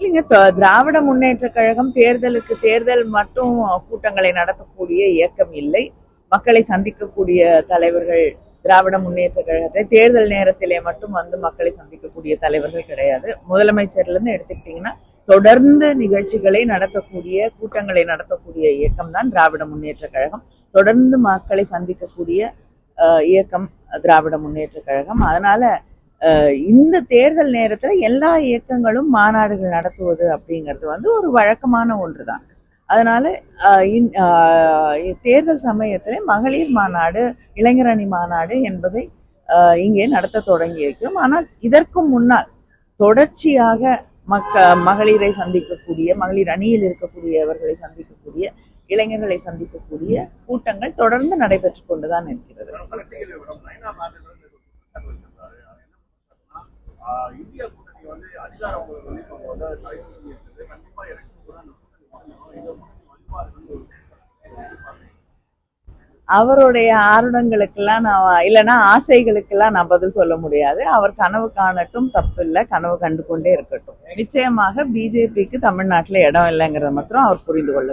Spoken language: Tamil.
இல்லைங்க திராவிட முன்னேற்ற கழகம் தேர்தலுக்கு தேர்தல் மட்டும் கூட்டங்களை நடத்தக்கூடிய இயக்கம் இல்லை. மக்களை சந்திக்கக்கூடிய தலைவர்கள் திராவிட முன்னேற்ற கழகத்தை தேர்தல் நேரத்திலே மட்டும் வந்து மக்களை சந்திக்கக்கூடிய தலைவர்கள் கிடையாது. முதலமைச்சர்ல இருந்து எடுத்துக்கிட்டீங்கன்னா தொடர்ந்து நிகழ்ச்சிகளை நடத்தக்கூடிய கூட்டங்களை நடத்தக்கூடிய இயக்கம் தான் திராவிட முன்னேற்ற கழகம். தொடர்ந்து மக்களை சந்திக்கக்கூடிய இயக்கம் திராவிட முன்னேற்ற கழகம். அதனால அஹ், இந்த தேர்தல் நேரத்துல எல்லா இயக்கங்களும் மாநாடுகள் நடத்துவது அப்படிங்கிறது வந்து ஒரு வழக்கமான ஒன்றுதான். அதனால அஹ், தேர்தல் சமயத்திலே மகளிர் மாநாடு இளைஞரணி மாநாடு என்பதை இங்கே நடத்த தொடங்கி இருக்கிறோம் ஆனால் இதற்கு முன்னால் தொடர்ச்சியாக மக்க மகளிரை சந்திக்கக்கூடிய மகளிர் அணியில் இருக்கக்கூடியவர்களை சந்திக்கக்கூடிய இளைஞர்களை சந்திக்கக்கூடிய கூட்டங்கள் தொடர்ந்து நடைபெற்று கொண்டுதான் இருக்கிறது. இந்திய கூட்டணி வந்து அதிகாரம் அவருடைய ஆர்வங்களுக்கெல்லாம் நான் இல்லைன்னா ஆசைகளுக்கெல்லாம் நான் பதில் சொல்ல முடியாது. அவர் கனவு காணட்டும் தப்பு இல்லை கனவு கண்டு கொண்டே இருக்கட்டும். நிச்சயமாக பிஜேபிக்கு தமிழ்நாட்டில் இடம் இல்லைங்கிறத மாத்திரம் அவர் புரிந்து கொள்ள